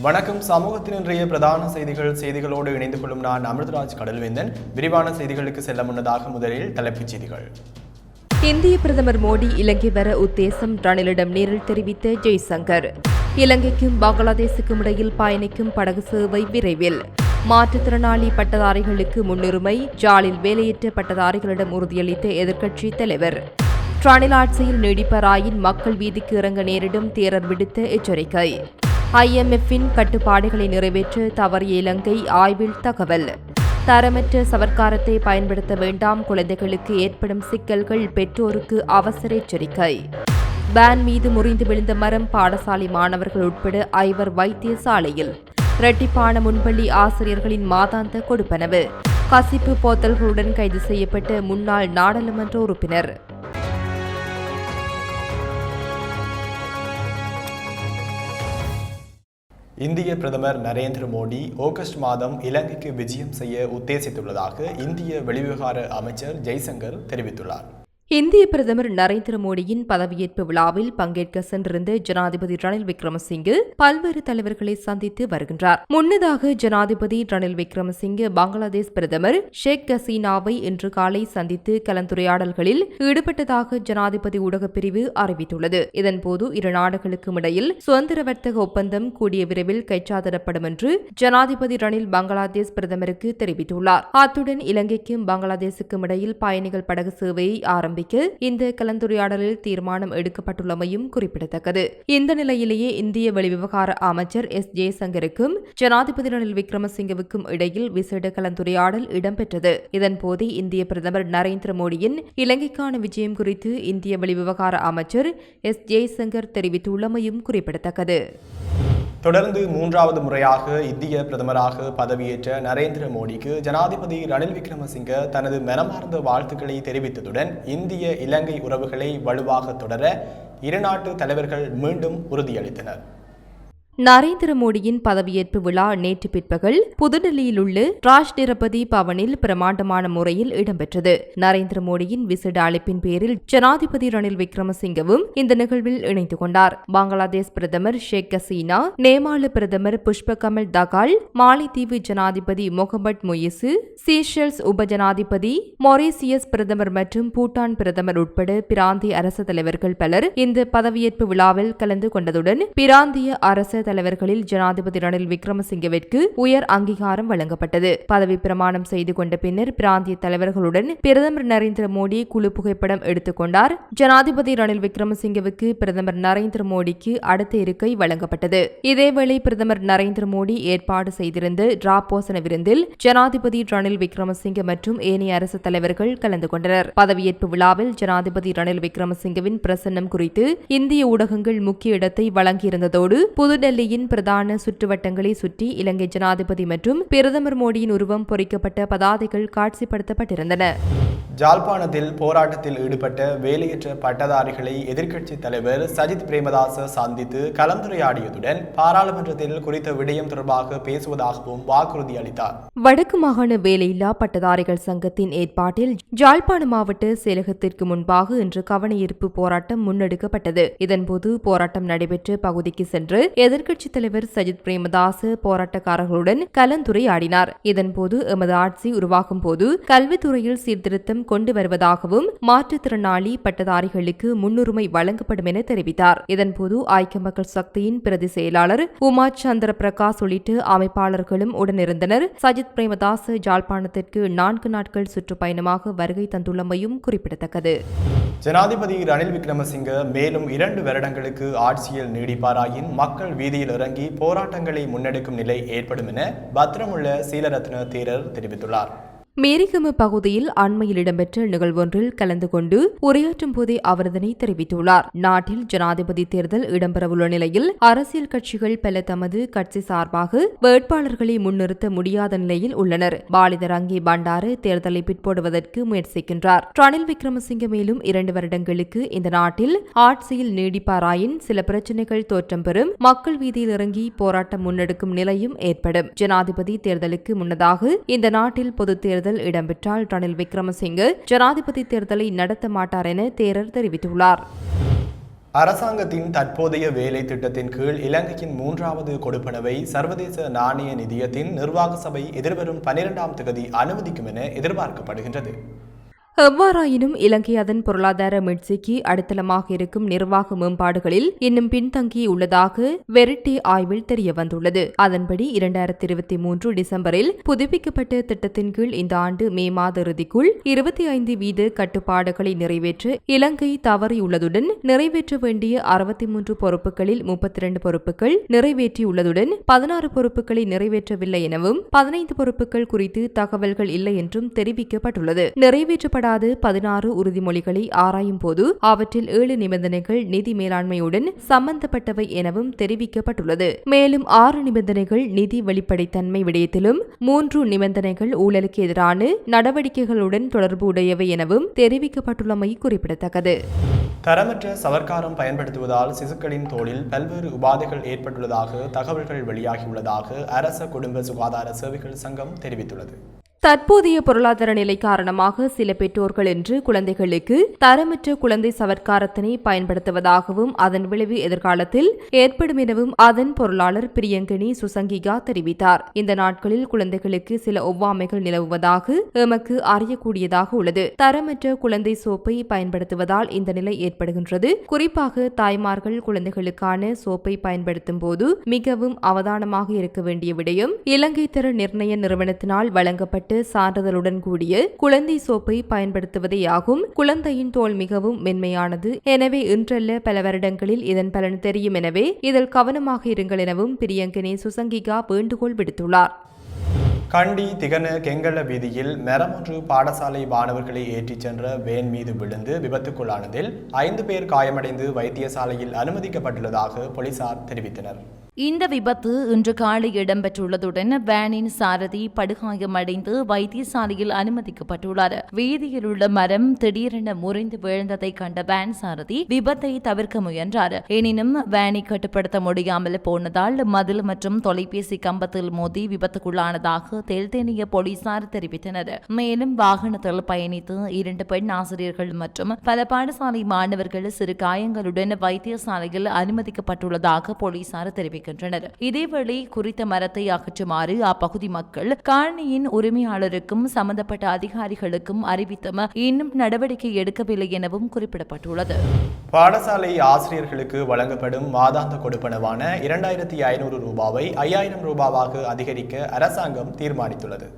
வணக்கம். சமூகத்தின் இன்றைய பிரதான செய்திகள் செய்திகளோடு இணைந்து கொள்ளும் நான் அமிர்தராஜ் கடல்வேந்தன். விரிவான செய்திகளுக்கு செல்ல முன்னதாக முதலில் தலைப்புச் செய்திகள். இந்திய பிரதமர் மோடி இலங்கை வர உத்தேசம் ரணிலிடம் நேரில் தெரிவித்த ஜெய்சங்கர். இலங்கைக்கும் பங்களாதேசுக்கும் இடையில் பயணிக்கும் படகு சேவை விரைவில். மாற்றுத்திறனாளி பட்டதாரிகளுக்கு முன்னுரிமை ஜாலில் வேலையற்ற பட்டதாரிகளிடம் உறுதியளித்த எதிர்க்கட்சி தலைவர். ரணில் ஆட்சியில் நீடிப்பராயின் மக்கள் வீதிக்கு இறங்க நேரிடும் தேரர் விடுத்த எச்சரிக்கை. ஐஎம்எஃப்பின் கட்டுப்பாடுகளை நிறைவேற்ற தவறிய இலங்கை ஆய்வில் தகவல். தரமற்ற சவர்க்காரத்தை பயன்படுத்த வேண்டாம். குழந்தைகளுக்கு ஏற்படும் சிக்கல்கள் பெற்றோருக்கு அவசர எச்சரிக்கை. பேன் மீது முறிந்து விழுந்த மரம் பாடசாலை மாணவர்கள் உட்பட ஐவர் வைத்தியசாலையில். இரட்டிப்பான முன்பள்ளி ஆசிரியர்களின் மாதாந்த கொடுப்பனவு. கசிப்பு போத்தல்களுடன் கைது செய்யப்பட்ட முன்னாள் நாடாளுமன்ற உறுப்பினர். இந்திய பிரதமர் நரேந்திர மோடி ஆகஸ்ட் மாதம் இலங்கைக்கு விஜயம் செய்ய உத்தேசித்துள்ளதாக இந்திய வெளிவிவகார அமைச்சர் ஜெய்சங்கர் தெரிவித்துள்ளார். இந்திய பிரதமர் நரேந்திர மோடியின் பதவியேற்பு விழாவில் பங்கேற்க சென்றிருந்த ஜனாதிபதி ரணில் விக்ரமசிங்கே பல்வேறு தலைவர்களை சந்தித்து வருகின்றார். முன்னதாக ஜனாதிபதி ரணில் விக்ரமசிங்கே பங்களாதேஷ் பிரதமர் ஷேக் ஹசீனாவை இன்று காலை சந்தித்து கலந்துரையாடல்களில் ஈடுபட்டதாக ஜனாதிபதி ஊடகப் பிரிவு அறிவித்துள்ளது இதன்போது இரு நாடுகளுக்கும் இடையில் சுதந்திர வர்த்தக ஒப்பந்தம் கூடிய விரைவில் கைச்சாதிடப்படும் என்று ஜனாதிபதி ரணில் பங்களாதேஷ் பிரதமருக்கு தெரிவித்துள்ளார். அத்துடன் இலங்கைக்கும் பங்களாதேசுக்கும் இடையில் பயணிகள் படகு சேவையை ஆரம்பிக்க இந்த கலந்துரையாடலில் தீர்மானம் எடுக்கப்பட்டுள்ளமையும் குறிப்பிடத்தக்கது. இந்த நிலையிலேயே இந்திய வெளிவிவகார அமைச்சர் எஸ். ஜெயசங்கருக்கும் ஜனாதிபதி ரணில் விக்ரமசிங்கவுக்கும் இடையில் விசேட கலந்துரையாடல் இடம்பெற்றது. இதன்போது இந்திய பிரதமர் நரேந்திர மோடியின் இலங்கைக்கான விஜயம் குறித்து இந்திய வெளிவிவகார அமைச்சர் எஸ். ஜெய்சங்கர் தெரிவித்துள்ளமையும் குறிப்பிடத்தக்கது. தொடர்ந்து மூன்றாவது முறையாக இந்திய பிரதமராக பதவியேற்ற நரேந்திர மோடிக்கு ஜனாதிபதி ரணில் விக்ரமசிங்க தனது மனமார்ந்த வாழ்த்துக்களை தெரிவித்ததுடன் இந்திய இலங்கை உறவுகளை வலுவாக தொடர இரு நாட்டு தலைவர்கள் மீண்டும் உறுதியளித்தனர். நரேந்திர மோடியின் பதவியேற்பு விழா நேற்று பிற்பகல் புதுடெல்லியில் உள்ள ராஷ்டிரபதி பவனில் பிரமாண்டமான முறையில் இடம்பெற்றது. நரேந்திர மோடியின் விசேட அழைப்பின் பேரில் ஜனாதிபதி ரணில் விக்ரமசிங்கவும் இந்த நிகழ்வில் இணைந்து கொண்டார். பங்களாதேஷ் பிரதமர் ஷேக் ஹசீனா நேபாள பிரதமர் புஷ்ப கமல் தகால் மாலைத்தீவு ஜனாதிபதி முகமட் முயிசு சீஷெல்ஸ் உபஜனாதிபதி மொரீசியஸ் பிரதமர் மற்றும் பூட்டான் பிரதமர் உட்பட பிராந்திய அரசு தலைவர்கள் பலர் இந்த பதவியேற்பு விழாவில் கலந்து கொண்டதுடன் பிராந்திய அரச தலைவர்களில் ஜனாதிபதி ரணில் விக்ரமசிங்கவிற்கு உயர் அங்கீகாரம் வழங்கப்பட்டது. பதவி பிரமாணம் செய்து கொண்ட பின்னர் பிராந்திய தலைவர்களுடன் பிரதமர் நரேந்திர மோடி குழு புகைப்படம் எடுத்துக்கொண்டார் ஜனாதிபதி ரணில் விக்ரமசிங்கவுக்கு பிரதமர் நரேந்திர மோடிக்கு அடுத்த இருக்கை வழங்கப்பட்டது. இதேவேளை பிரதமர் நரேந்திர மோடி ஏற்பாடு செய்திருந்த டிராபோசன விருந்தில் ஜனாதிபதி ரணில் விக்ரமசிங்க மற்றும் ஏனைய அரசு தலைவர்கள் கலந்து கொண்டனர். பதவியேற்பு விழாவில் ஜனாதிபதி ரணில் விக்ரமசிங்கவின் பிரசன்னம் குறித்து இந்திய ஊடகங்கள் முக்கிய இடத்தை வழங்கியிருந்ததோடு புதுடெல்லியின் பிரதான சுற்றுவட்டங்களை சுற்றி இலங்கை ஜனாதிபதி மற்றும் பிரதமர் மோடியின் உருவம் பொறிக்கப்பட்ட பதாதைகள் காட்சிப்படுத்தப்பட்டிருந்தன. ஜாழ்ப்பாணத்தில் போராட்டத்தில் ஈடுபட்ட வேலையற்ற பட்டதாரிகளை எதிர்க்கட்சி தலைவர் சஜித் பிரேமதாச சந்தித்து கலந்துரையாடியதுடன் பாராளுமன்றத்தில் குறித்த விடயம் தொடர்பாக பேசுவதாகவும் வாக்குறுதி அளித்தார். வடக்கு மாகாண வேலையில்லா பட்டதாரிகள் சங்கத்தின் ஏற்பாட்டில் ஜாழ்ப்பாண மாவட்ட செயலகத்திற்கு முன்பாக இன்று கவனஈர்ப்பு போராட்டம் முன்னெடுக்கப்பட்டது. இதன்போது போராட்டம் நடைபெற்ற பகுதிக்கு சென்று எதிர்க்கட்சித் தலைவர் சஜித் பிரேமதாச போராட்டக்காரர்களுடன் கலந்துரையாடினார். இதன்போது எமது ஆட்சி உருவாகும் போது கல்வித்துறையில் சீர்திருத்தம் கொண்டு வருவதாகவும் மாற்றுத்திறனாளி பட்டதாரிகளுக்கு முன்னுரிமை வழங்கப்படும் என தெரிவித்தார். இதன்போது ஐக்கிய மக்கள் சக்தியின் பிரதி செயலாளர் உமா சந்திர பிரகாஷ் உள்ளிட்ட அமைப்பாளர்களும் உடனிருந்தனர். சஜித் பிரேமதாஸ் ஜாழ்ப்பாணத்திற்கு நான்கு நாட்கள் சுற்றுப்பயணமாக வருகை தந்துள்ளமையும் குறிப்பிடத்தக்கது. ஜனாதிபதி ரணில் விக்ரமசிங்க மேலும் இரண்டு வருடங்களுக்கு ஆட்சியில் நீடிப்பாராயின் மக்கள் வீதியில் இறங்கி போராட்டங்களை முன்னெடுக்கும் நிலை ஏற்படும் என பத்திரமுள்ள சீலரத்ன தீரர் தெரிவித்துள்ளார். மேரிகம பகுதியில் அண்மையில் இடம்பெற்ற நிகழ்வொன்றில் கலந்து கொண்டு உரையாற்றும் போதே அவர் இதனை தெரிவித்துள்ளார். நாட்டில் ஜனாதிபதி தேர்தல் இடம்பெறவுள்ள நிலையில் அரசியல் கட்சிகள் பல தமது கட்சி சார்பாக வேட்பாளர்களை முன்னிறுத்த முடியாத நிலையில் உள்ளனர். பாலிதர் அங்கே பண்டாரு தேர்தலை பிற்போடுவதற்கு முயற்சிக்கின்றார். ரணில் விக்ரமசிங்க மேலும் இரண்டு வருடங்களுக்கு இந்த நாட்டில் ஆட்சியில் நீடிப்பாராயின் சில பிரச்சினைகள் தோற்றம் பெறும் மக்கள் வீதியில் இறங்கி போராட்டம் முன்னெடுக்கும் நிலையும் ஏற்படும். ஜனாதிபதி தேர்தலுக்கு முன்னதாக இந்த நாட்டில் பொது தேர்தல் இடம்பெற்றால் ரணில் விக்ரமசிங்கே ஜனாதிபதி தேர்தலை நடத்த மாட்டார் என தேரர் தெரிவித்துள்ளார். அரசாங்கத்தின் தற்போதைய வேலை திட்டத்தின் கீழ் இலங்கையின் மூன்றாவது கொடுப்பனவை சர்வதேச நாணய நிதியத்தின் நிர்வாக சபை எதிர்வரும் பனிரெண்டாம் தேதி அனுமதிக்கும் என எதிர்பார்க்கப்படுகின்றது. எவ்வாறாயினும் இலங்கை அதன் பொருளாதார மீட்சிக்கு அடித்தளமாக இருக்கும் நிர்வாக மேம்பாடுகளில் இன்னும் பின்தங்கியுள்ளதாக வெரிட்டி ஆய்வில் தெரியவந்துள்ளது. அதன்படி இரண்டாயிரத்தி இருபத்தி மூன்று டிசம்பரில் புதுப்பிக்கப்பட்ட திட்டத்தின் கீழ் இந்த ஆண்டு மே மாத இறுதிக்குள் இருபத்தி ஐந்து வீத கட்டுப்பாடுகளை நிறைவேற்ற இலங்கை தவறியுள்ளதுடன் நிறைவேற்ற வேண்டிய அறுபத்தி மூன்று பொறுப்புகளில் முப்பத்தி இரண்டு பொறுப்புகள் நிறைவேற்றியுள்ளதுடன் பதினாறு பொறுப்புகளை நிறைவேற்றவில்லை எனவும் பதினைந்து பொறுப்புகள் குறித்து தகவல்கள் இல்லை என்றும் தெரிவிக்கப்பட்டுள்ளது. நிறைவேற்றப்படாத பதினாறு உறுதிமொழிகளை ஆராயும் போது அவற்றில் ஏழு நிபந்தனைகள் நிதி மேலாண்மையுடன் சம்பந்தப்பட்டவை எனவும் தெரிவிக்கப்பட்டுள்ளது. மேலும் ஆறு நிபந்தனைகள் நிதி வெளிப்படைத்தன்மை விடயத்திலும் மூன்று நிபந்தனைகள் ஊழலுக்கு எதிரான நடவடிக்கைகளுடன் தொடர்பு உடையவை எனவும் தெரிவிக்கப்பட்டுள்ளமை குறிப்பிடத்தக்கது. தரமற்ற சவர்க்காரம் பயன்படுத்துவதால் சிசுக்களின் தோளில் பல்வேறு உபாதைகள் ஏற்பட்டுள்ளதாக தகவல்கள் வெளியாகியுள்ளதாக அரச குடும்ப சுகாதார சேவைகள் சங்கம் தெரிவித்துள்ளது. தற்போதைய பொருளாதார நிலை காரணமாக சில பெற்றோர்கள் என்று குழந்தைகளுக்கு தரமற்ற குழந்தை சவர்க்காரத்தினை பயன்படுத்துவதாகவும் அதன் விளைவு எதிர்காலத்தில் ஏற்படும் எனவும் அதன் பொருளாளர் பிரியங்கினி சுசங்கிகா தெரிவித்தார். இந்த நாட்களில் குழந்தைகளுக்கு சில ஒவ்வாமைகள் நிலவுவதாக எமக்கு அறியக்கூடியதாக உள்ளது. தரமற்ற குழந்தை சோப்பை பயன்படுத்துவதால் இந்த நிலை ஏற்படுகின்றது. குறிப்பாக தாய்மார்கள் குழந்தைகளுக்கான சோப்பை பயன்படுத்தும் போது மிகவும் அவதானமாக இருக்க வேண்டிய விடயம் இலங்கை தர நிர்ணய நிறுவனத்தினால் வழங்கப்பட்ட சான்றிதழுடன் கூடிய குழந்தை சோப்பை பயன்படுத்துவதேயாகும் குழந்தையின் தோல் மிகவும் மென்மையானது. எனவே இன்றல்ல பல வருடங்களில் இதன் பலன் தெரியும் எனவே இதில் கவனமாக இருங்கள் எனவும் பிரியங்கனே சுசங்கிகா வேண்டுகோள் விடுத்துள்ளார். கண்டி திகன கெங்கல வீதியில் மரம் பாடசாலை மாணவர்களை ஏற்றிச் சென்ற வேன் மீது விழுந்து விபத்துக்குள்ளானதில் ஐந்து பேர் காயமடைந்து வைத்தியசாலையில் அனுமதிக்கப்பட்டுள்ளதாக போலீசார் தெரிவித்தனர். இந்த விபத்து இன்று காலை இடம்பெற்றுள்ளதுடன் வேனின் சாரதி படுகாயமடைந்து வைத்தியசாலையில் அனுமதிக்கப்பட்டுள்ளார். வீதியில் உள்ள மரம் திடீரென முறிந்து விழுந்ததை கண்ட வேன் சாரதி விபத்தை தவிர்க்க முயன்றார். எனினும் வேனை கட்டுப்படுத்த முடியாமல் போனதால் மதில் மற்றும் தொலைபேசி கம்பத்தில் மோதி விபத்துக்குள்ளானதாக தெல்தேனிய போலீசார் தெரிவித்தனர். மேலும் வாகனத்தில் பயணித்து இரண்டு பெண் ஆசிரியர்கள் மற்றும் பல பாடசாலை மாணவர்கள் சிறு காயங்களுடன் வைத்தியசாலையில் அனுமதிக்கப்பட்டுள்ளதாக போலீசார் தெரிவித்தனர் வருகின்றனர் இதேவேளை குறித்த மரத்தை அகற்றுமாறு அப்பகுதி மக்கள் காணியின் உரிமையாளருக்கும் சம்பந்தப்பட்ட அதிகாரிகளுக்கும் அறிவித்தும் இன்னும் நடவடிக்கை எடுக்கவில்லை எனவும் குறிப்பிடப்பட்டுள்ளது. பாடசாலை ஆசிரியர்களுக்கு வழங்கப்படும் மாதாந்த கொடுப்பனவான இரண்டாயிரத்தி ஐநூறு ரூபாவை ஐயாயிரம் ரூபாவாக அதிகரிக்க அரசாங்கம் தீர்மானித்துள்ளது.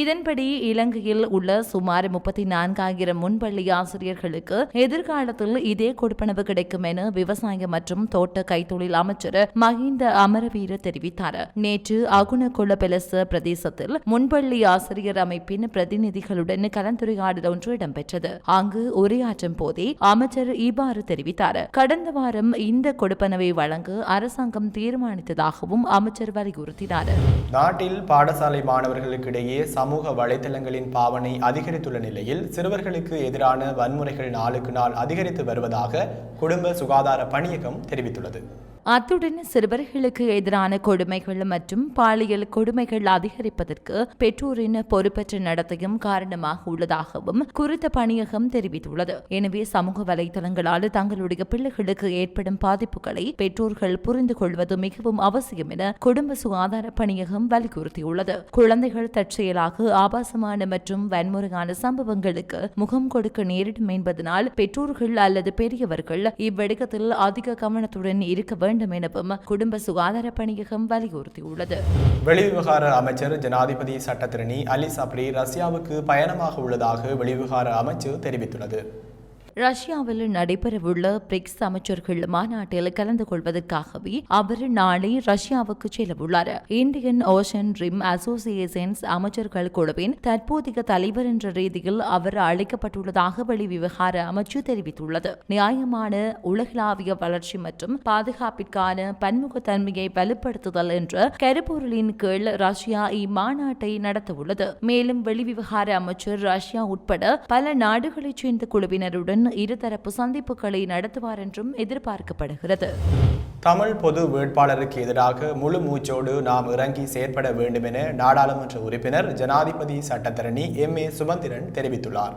இதன்படி இலங்கையில் உள்ள சுமார் முப்பத்தி நான்காயிரம் முன்பள்ளி ஆசிரியர்களுக்கு எதிர்காலத்தில் இதே கொடுப்பனவு கிடைக்கும் என விவசாய மற்றும் தோட்ட கைத்தொழில் அமைச்சர் மஹிந்த அமரவீர தெரிவித்தார். நேற்று அகுணகுல பெலச பிரதேசத்தில் முன்பள்ளி ஆசிரியர் அமைப்பின் பிரதிநிதிகளுடன் கலந்துரையாடல் ஒன்று இடம்பெற்றது. அங்கு உரையாற்றும் போதே அமைச்சர் இவ்வாறு தெரிவித்தார். கடந்த வாரம் இந்த கொடுப்பனவை வழங்க அரசாங்கம் தீர்மானித்ததாகவும் அமைச்சர் வலியுறுத்தினார். நாட்டில் பாடசாலை மாணவர்களுக்கிடையே சமூக வலைதளங்களின் பாவனை அதிகரித்துள்ள நிலையில் சிறுவர்களுக்கு எதிரான வன்முறைகள் நாளுக்கு நாள் அதிகரித்து வருவதாக குடும்ப சுகாதார பணியகம் தெரிவித்துள்ளது. அத்துடன் சிறுவர்களுக்கு எதிரான கொடுமைகள் மற்றும் பாலியல் கொடுமைகள் அதிகரிப்பதற்கு பெற்றோரின் பொறுப்பற்ற நடத்தையும் காரணமாக உள்ளதாகவும் குறித்த பணியகம் தெரிவித்துள்ளது. எனவே சமூக வலைதளங்களால் தங்களுடைய பிள்ளைகளுக்கு ஏற்படும் பாதிப்புகளை பெற்றோர்கள் புரிந்து கொள்வது மிகவும் அவசியம் என குடும்ப சுகாதார பணியகம் வலியுறுத்தியுள்ளது. குழந்தைகள் தற்செயலாக ஆபாசமான மற்றும் வன்முறையான சம்பவங்களுக்கு முகம் கொடுக்க நேரிடும் என்பதனால் பெற்றோர்கள் அல்லது பெரியவர்கள் இவ்விடயத்தில் அதிக கவனத்துடன் இருக்க வேண்டும் எனவும் குடும்ப சுகாதார பணியகம் வலியுறுத்தியுள்ளது. வெளிவிவகார அமைச்சர் ஜனாதிபதி சட்டத்திரணி அலி சப்ரி ரஷ்யாவுக்கு பயணமாக உள்ளதாக வெளிவிவகார அமைச்சு தெரிவித்துள்ளது. ரஷ்யாவில் நடைபெறவுள்ள பிரிக்ஸ் அமைச்சர்கள் மாநாட்டில் கலந்து கொள்வதற்காகவே அவர் நாளை ரஷ்யாவுக்கு செல்லவுள்ளார். இந்தியன் ஓஷன் ரிம் அசோசியேஷன்ஸ் அமைச்சர்கள் குழுவின் தற்போதைய தலைவர் என்ற ரீதியில் அவர் அழைக்கப்பட்டுள்ளதாக வெளிவிவகார அமைச்சு தெரிவித்துள்ளது. நியாயமான உலகளாவிய வளர்ச்சி மற்றும் பாதுகாப்பிற்கான பன்முகத்தன்மையை வலுப்படுத்துதல் என்ற கருப்பொருளின் கீழ் ரஷ்யா இம்மாநாட்டை நடத்தவுள்ளது. மேலும் வெளிவிவகார அமைச்சர் ரஷ்யா உட்பட பல நாடுகளைச் சேர்ந்த குழுவினருடன் இருதரப்பு சந்திப்புகளை நடத்துவார் என்றும் எதிர்பார்க்கப்படுகிறது. தமிழ் பொது வேட்பாளருக்கு எதிராக முழு மூச்சோடு நாம் இறங்கி செயற்பட வேண்டும் என நாடாளுமன்ற உறுப்பினர் ஜனாதிபதி சட்டத்தரணி எம் ஏ சுமந்திரன் தெரிவித்துள்ளார்.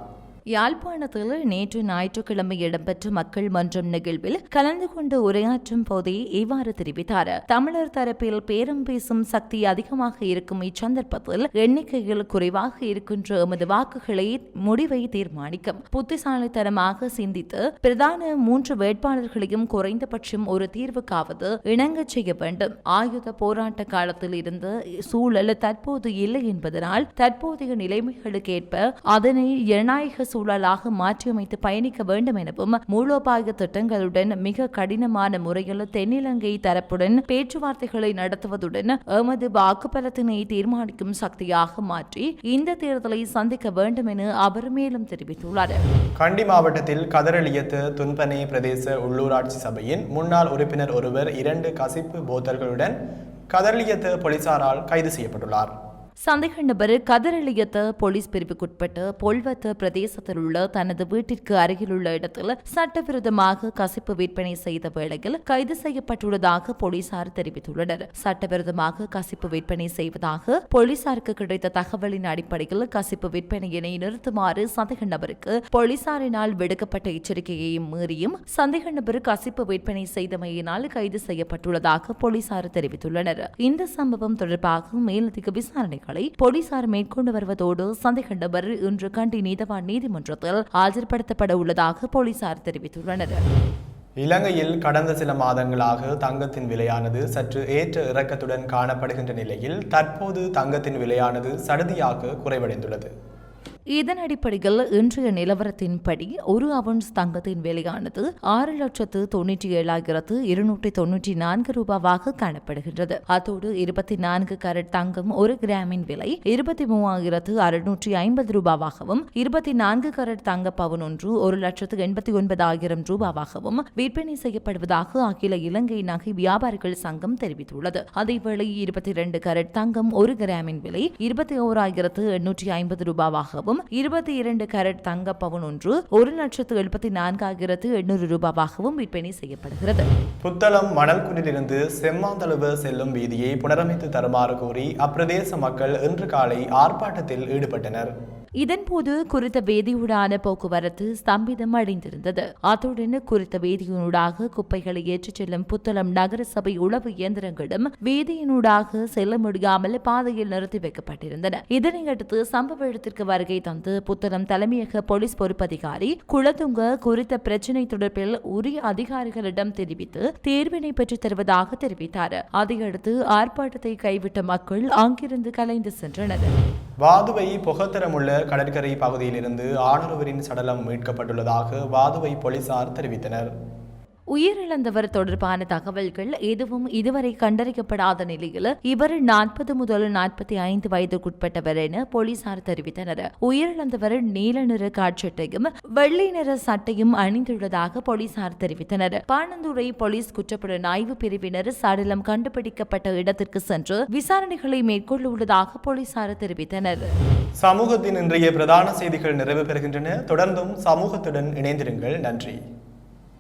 யாழ்ப்பாணத்தில் நேற்று ஞாயிற்றுக்கிழமை இடம்பெற்ற மக்கள் மன்றம் நிகழ்வில் கலந்து கொண்டு உரையாற்றும் போதே இவ்வாறு தெரிவித்தார். தமிழர் தரப்பில் பேரம் பேசும் சக்தி அதிகமாக இருக்கும் இச்சந்தர்ப்பத்தில் எண்ணிக்கையில் குறைவாக இருக்கின்ற எமது வாக்குகளை முடிவை தீர்மானிக்கும். புத்திசாலித்தனமாக சிந்தித்து பிரதான மூன்று வேட்பாளர்களையும் குறைந்தபட்சம் ஒரு தீர்வுக்காவது இணங்கச் செய்ய வேண்டும். ஆயுத போராட்ட காலத்தில் இருந்த சூழல் தற்போது இல்லை என்பதனால் தற்போதைய நிலைமைகளுக்கேற்ப அதனை ஜனநாயக சூழலாக மாற்றியமைத்து பயணிக்க வேண்டும் எனவும் மூலோபாய திட்டங்களுடன் மிக கடினமான முறையில் தென்னிலங்கை தரப்புடன் பேச்சுவார்த்தைகளை நடத்துவதுடன் எமது வாக்குப்பலத்தினை தீர்மானிக்கும் சக்தியாக மாற்றி இந்த தேர்தலை சந்திக்க வேண்டும் என அவர் மேலும் தெரிவித்துள்ளார். கண்டி மாவட்டத்தில் கதரளியத்து துன்பனே பிரதேச உள்ளூராட்சி சபையின் முன்னாள் உறுப்பினர் ஒருவர் இரண்டு கசிப்பு போத்தல்களுடன் கதரளியத்து போலீசாரால் கைது செய்யப்பட்டுள்ளார். சந்தேக நபர் கதரளியத்த போலீஸ் பிரிவுக்குட்பட்ட பொல்வத்த பிரதேசத்தில் உள்ள தனது வீட்டிற்கு அருகிலுள்ள இடத்தில் சட்டவிரோதமாக கசிப்பு விற்பனை செய்த வேளையில் கைது செய்யப்பட்டுள்ளதாக போலீசார் தெரிவித்துள்ளனர். சட்டவிரோதமாக கசிப்பு விற்பனை செய்வதாக போலீசாருக்கு கிடைத்த தகவலின் அடிப்படையில் கசிப்பு விற்பனையினை நிறுத்துமாறு சந்தேக நபருக்கு போலீசாரினால் விடுக்கப்பட்ட எச்சரிக்கையையும் மீறியும் சந்தேக நபர் கசிப்பு விற்பனை செய்தமையினால் கைது செய்யப்பட்டுள்ளதாக போலீசார் தெரிவித்துள்ளனர். இந்த சம்பவம் தொடர்பாக மேலதிக விசாரணை விசாரணைகளை போலீசார் மேற்கொண்டு வருவதோடு சந்தேக நபர் இன்று கண்டி நீதவான் நீதிமன்றத்தில் ஆஜர்படுத்தப்பட உள்ளதாக போலீசார் தெரிவித்துள்ளனர். இலங்கையில் கடந்த சில மாதங்களாக தங்கத்தின் விலையானது சற்று ஏற்ற இறக்கத்துடன் காணப்படுகின்ற நிலையில் தற்போது தங்கத்தின் விலையானது சடுதியாக குறைவடைந்துள்ளது. இதன் அடிப்படையில் இன்றைய நிலவரத்தின்படி ஒரு அவுன்ஸ் தங்கத்தின் விலையானது ஆறு லட்சத்து தொன்னூற்றி ஏழாயிரத்து இருநூற்றி தொன்னூற்றி நான்கு ரூபாவாக காணப்படுகின்றது. அத்தோடு இருபத்தி நான்கு கரட் தங்கம் ஒரு கிராமின் விலை இருபத்தி மூவாயிரத்து அறுநூற்றி ஐம்பது ரூபாவாகவும் இருபத்தி நான்கு கரட் தங்க பவுன் ஒன்று ஒரு லட்சத்து எண்பத்தி ஒன்பதாயிரம் ரூபாவாகவும் விற்பனை செய்யப்படுவதாக அகில இலங்கை நகை வியாபாரிகள் சங்கம் தெரிவித்துள்ளது. அதேவேளை இருபத்தி இரண்டு கரட் தங்கம் ஒரு கிராமின் விலை இருபத்தி ஓராயிரத்து எண்ணூற்றி ஐம்பது ரூபாவாகவும் இருபத்தி இரண்டு கரட் தங்க பவுன் ஒன்று ஒரு லட்சத்து எழுபத்தி நான்காயிரத்து எண்ணூறு ரூபாவாகவும் விற்பனை செய்யப்படுகிறது. புத்தளம் மணல்குன்றிலிருந்து செம்மாந்தளவு செல்லும் வீதியை புனரமைத்து தருமாறு கோரி அப்பிரதேச மக்கள் இன்று காலை ஆர்ப்பாட்டத்தில் ஈடுபட்டனர். இதன்போது குறித்த வேதியூடான போக்குவரத்து ஸ்தம்பிதம் அடைந்திருந்தது. அத்துடன் குறித்த வேதியினூடாக குப்பைகளை ஏற்றிச் செல்லும் புத்தளம் நகரசபை உளவு இயந்திரங்களும் வேதியினூடாக செல்ல முடியாமல் பாதையில் நிறுத்தி வைக்கப்பட்டிருந்தன. இதனையடுத்து சம்பவ இடத்திற்கு வருகை தந்து புத்தளம் தலைமையக போலீஸ் பொறுப்பதிகாரி குளத்துங்க குறித்த பிரச்சினை தொடர்பில் உரிய அதிகாரிகளிடம் தெரிவித்து தேர்வினை பெற்றுத் தருவதாக தெரிவித்தார். அதையடுத்து ஆர்ப்பாட்டத்தை கைவிட்ட மக்கள் அங்கிருந்து கலைந்து சென்றனர். வாதுவை புகத்தரமுள்ள கடற்கரை பகுதியிலிருந்து ஆணொருவரின் சடலம் மீட்கப்பட்டுள்ளதாக வாதுவை போலீசார் தெரிவித்தனர். உயிரிழந்தவர் தொடர்பான தகவல்கள் எதுவும் இதுவரை கண்டறியப்படாத நிலையில் இவர் நாற்பது முதல் நாற்பத்தி ஐந்து வயதுக்குட்பட்டவர் என போலீசார் தெரிவித்தனர். உயிரிழந்தவர் நீல நிற காட்சட்டையும் வெள்ளை நிற சட்டையும் அணிந்துள்ளதாக போலீசார் தெரிவித்தனர். பாணந்துறை போலீஸ் குற்றப்புலன் ஆய்வு பிரிவினர் சடலம் கண்டுபிடிக்கப்பட்ட இடத்திற்கு சென்று விசாரணைகளை மேற்கொள்ள உள்ளதாக போலீசார் தெரிவித்தனர். சமூகத்தின் இன்றைய பிரதான செய்திகள் நிறைவு பெறுகின்றன. தொடர்ந்தும் சமூகத்துடன் இணைந்திருங்கள். நன்றி.